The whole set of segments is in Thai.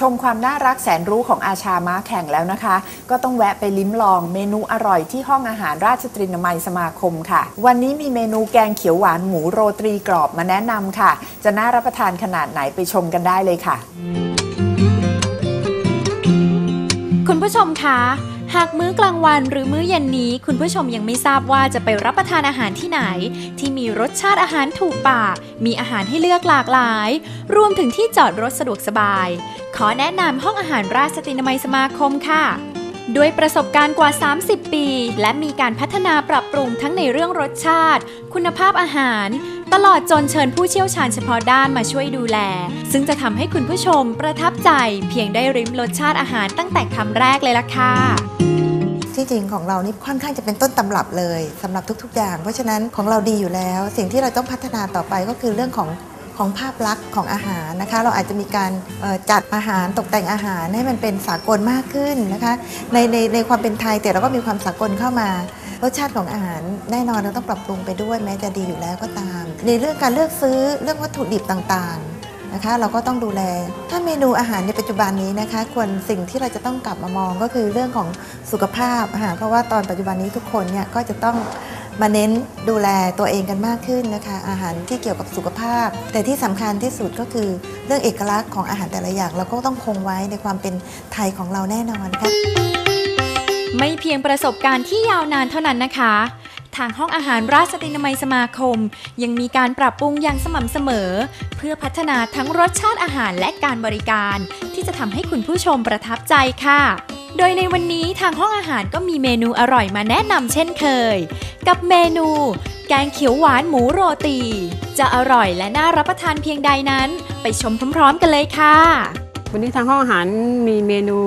ชมความน่ารักแสนรู้ของอาชาม้าแข่งแล้วนะคะ ก็ต้องแวะไปลิ้มลองเมนูอร่อยที่ห้องอาหารราชตรีนมัยสมาคมค่ะ วันนี้มีเมนูแกงเขียวหวานหมูโรตรีกรอบมาแนะนำค่ะ จะน่ารับประทานขนาดไหนไปชมกันได้เลยค่ะ คุณผู้ชมคะ หากมื้อกลางวันหรือมื้อเย็นนี้คุณผู้ชมยังไม่ทราบว่าจะไปรับประทานอาหารที่ไหน ที่มีรสชาติอาหารถูกปาก มีอาหารให้เลือกหลากหลาย รวมถึงที่จอดรถสะดวกสบาย ขอแนะนำห้องอาหารราชตินามัยสมาคมค่ะด้วยประสบการณ์กว่า 30 ปี และมีการพัฒนาปรับปรุงทั้งในเรื่องรสชาติ คุณภาพอาหาร ตลอดจนเชิญผู้เชี่ยวชาญเฉพาะด้านมาช่วยดูแล ซึ่งจะทำให้คุณผู้ชมประทับใจเพียงได้ริมรสชาติอาหารตั้งแต่คำแรกเลยล่ะค่ะ ที่จริงของเรานี่ค่อนข้างจะเป็นต้นตำรับเลยสำหรับทุก ๆ อย่าง เพราะฉะนั้นของเราดีอยู่แล้ว สิ่งที่เราต้องพัฒนาต่อไปก็คือเรื่องของของภาพลักษณ์ของอาหารนะคะ เราอาจจะมีการจัดอาหารตกแต่งอาหารให้มันเป็นสากลมากขึ้นนะคะในในในความเป็นไทยแต่เราก็มีความสากลเข้ามารสชาติของอาหารแน่นอนเราต้องปรับปรุงไปด้วยแม้จะดีอยู่แล้วก็ตาม ในเรื่องการเลือกซื้อเรื่องวัตถุดิบต่างๆ นะคะ เราก็ต้องดูแล ถ้าเมนูอาหารในปัจจุบันนี้นะคะ ควรสิ่งที่เราจะต้องกลับมามองก็คือเรื่องของสุขภาพอาหารเพราะว่าตอนปัจจุบันนี้ทุกคนเนี่ยก็จะต้องมาเน้นดูแลตัวเองกันมากขึ้นนะคะ อาหารที่เกี่ยวกับสุขภาพ แต่ที่สำคัญที่สุดก็คือเรื่องเอกลักษณ์ของอาหารแต่ละอย่าง เราก็ต้องคงไว้ในความเป็นไทยของเราแน่นอนค่ะไม่เพียงประสบการณ์ที่ยาวนานเท่านั้นนะคะ ทางห้องอาหารราชตินามัยสมาคม ยังมีการปรับปรุงอย่างสม่ำเสมอ เพื่อพัฒนาทั้งรสชาติอาหารและการบริการ ที่จะทำให้คุณผู้ชมประทับใจค่ะโดยในวันนี้ทางห้องอาหารก็มีเมนูอร่อยมาแนะนำเช่นเคย กับเมนู แกงเขียวหวานหมูโรตี จะอร่อยและน่ารับประทานเพียงใดนั้น ไปชมพร้อมๆกันเลยค่ะ วันนี้ทางห้องอาหารมีเมนู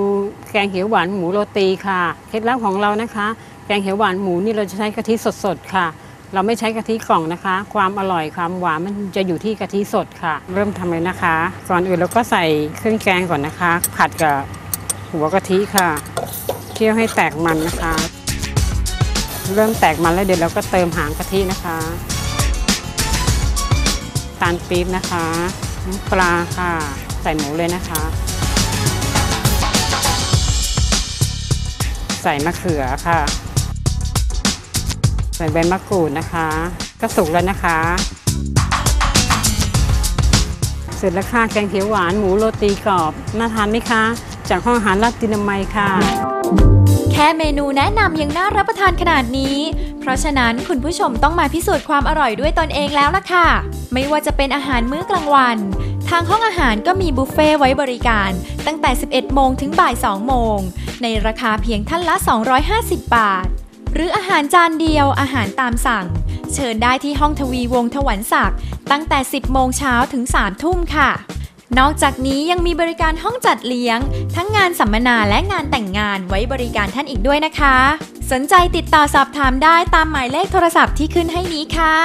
แกงเขียวหวานหมูโรตีค่ะ เคล็ดลับของเรานะคะ งเขียวหวานหมูนี่เราจะใช้กะทิสดๆค่ะ เราไม่ใช้กะทิกล่องนะคะ ความอร่อยความหวานมันจะอยู่ที่กะทิสดค่ะ เริ่มทำเลยนะคะ ก่อนอื่นเราก็ใส่เครื่องแกงก่อนนะคะ ผัดกับหัวกะทิค่ะเคี่ยวให้แตกมันนะคะ เริ่มแตกมันแล้วเดี๋ยวเราก็เติมหางกะทินะคะตาลปี๊บนะคะน้ำปลาค่ะ ใส่หมูเลยนะคะ ใส่มะเขือค่ะ ใส่ใบมะกรูดนะคะ ก็สุกแล้วนะคะเสร็จแล้วค่ะแกงเขียวหวานหมูโรตีกรอบน่าทานไหมคะ จากห้องอาหารราตินามัยค่ะ แค่เมนูแนะนำยังน่ารับประทานขนาดนี้ เพราะฉะนั้นคุณผู้ชมต้องมาพิสูจน์ความอร่อยด้วยตนเองแล้วล่ะค่ะ ไม่ว่าจะเป็นอาหารมื้อกลางวัน ทางห้องอาหารก็มีบุฟเฟ่ไว้บริการ ตั้งแต่ 11 โมงถึงบ่าย 2 โมง ในราคาเพียงท่านละ 250 บาท หรืออาหารจานเดียวอาหารตามสั่ง เชิญได้ที่ห้องทวีวงถวันศักดิ์ตั้งแต่ 10 โมงเช้าถึง 3 ทุ่มค่ะ นอกจากนี้ยังมีบริการห้องจัดเลี้ยง ทั้งงานสัมมนาและงานแต่งงานไว้บริการท่านอีกด้วยนะคะ สนใจติดต่อสอบถามได้ตามหมายเลขโทรศัพท์ที่ขึ้นให้นี้ค่ะ